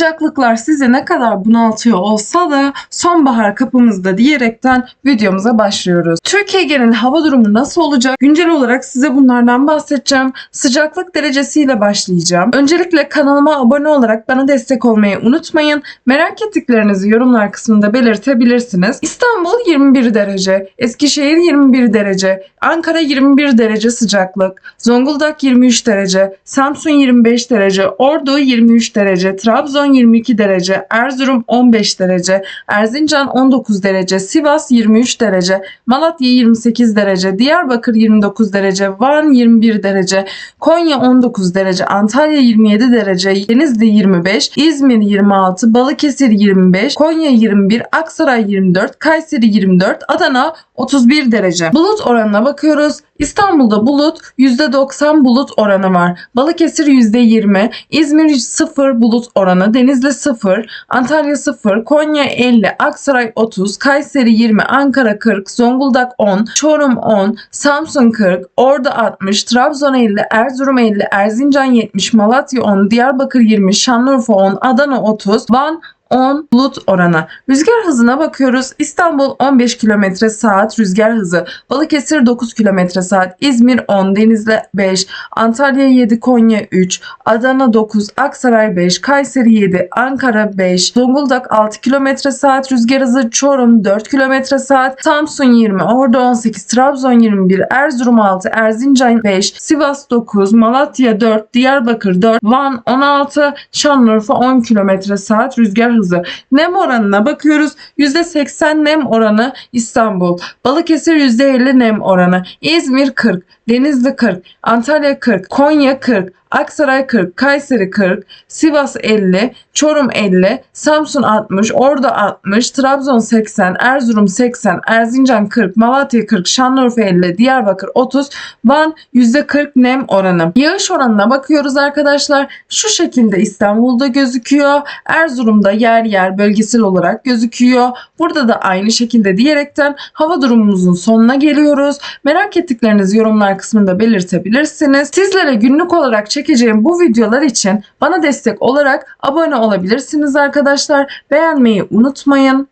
Sıcaklıklar sizi ne kadar bunaltıyor olsa da sonbahar kapımızda diyerekten videomuza başlıyoruz. Türkiye genel hava durumu nasıl olacak? Güncel olarak size bunlardan bahsedeceğim. Sıcaklık derecesiyle başlayacağım. Öncelikle kanalıma abone olarak bana destek olmayı unutmayın. Merak ettiklerinizi yorumlar kısmında belirtebilirsiniz. İstanbul 21 derece, Eskişehir 21 derece, Ankara 21 derece sıcaklık, Zonguldak 23 derece, Samsun 25 derece, Ordu 23 derece, Trabzon 22 derece, Erzurum 15 derece, Erzincan 19 derece, Sivas 23 derece, Malatya 28 derece, Diyarbakır 29 derece, Van 21 derece, Konya 19 derece, Antalya 27 derece, Denizli 25, İzmir 26, Balıkesir 25, Konya 21, Aksaray 24, Kayseri 24, Adana 31 derece. Bulut oranına bakıyoruz. İstanbul'da bulut %90 bulut oranı var. Balıkesir %20, İzmir 0 bulut oranı, Denizli 0, Antalya 0, Konya 50, Aksaray 30, Kayseri 20, Ankara 40, Zonguldak 10, Çorum 10, Samsun 40, Ordu 60, Trabzon 50, Erzurum 50, Erzincan 70, Malatya 10, Diyarbakır 20, Şanlıurfa 10, Adana 30, Van 10 bulut oranı. Rüzgar hızına bakıyoruz. İstanbul 15 km saat rüzgar hızı. Balıkesir 9 km saat. İzmir 10, Denizli 5, Antalya 7, Konya 3, Adana 9, Aksaray 5, Kayseri 7, Ankara 5, Zonguldak 6 km saat rüzgar hızı. Çorum 4 km saat. Samsun 20, Ordu 18, Trabzon 21, Erzurum 6, Erzincan 5, Sivas 9, Malatya 4, Diyarbakır 4, Van 16, Şanlıurfa 10 km saat rüzgar hızı. Nem oranına bakıyoruz. %80 nem oranı İstanbul. Balıkesir %50 nem oranı. İzmir 40, Denizli 40, Antalya 40, Konya 40, Aksaray 40, Kayseri 40, Sivas 50, Çorum 50, Samsun 60, Ordu 60, Trabzon 80, Erzurum 80, Erzincan 40, Malatya 40, Şanlıurfa 50, Diyarbakır 30, Van %40 nem oranı. Yağış oranına bakıyoruz arkadaşlar. Şu şekilde İstanbul'da gözüküyor. Erzurum'da yer yer bölgesel olarak gözüküyor. Burada da aynı şekilde diyerekten hava durumumuzun sonuna geliyoruz. Merak ettiklerinizi yorumlar kısmında belirtebilirsiniz. Sizlere günlük olarak çekeceğim bu videolar için bana destek olarak abone olabilirsiniz arkadaşlar. Beğenmeyi unutmayın.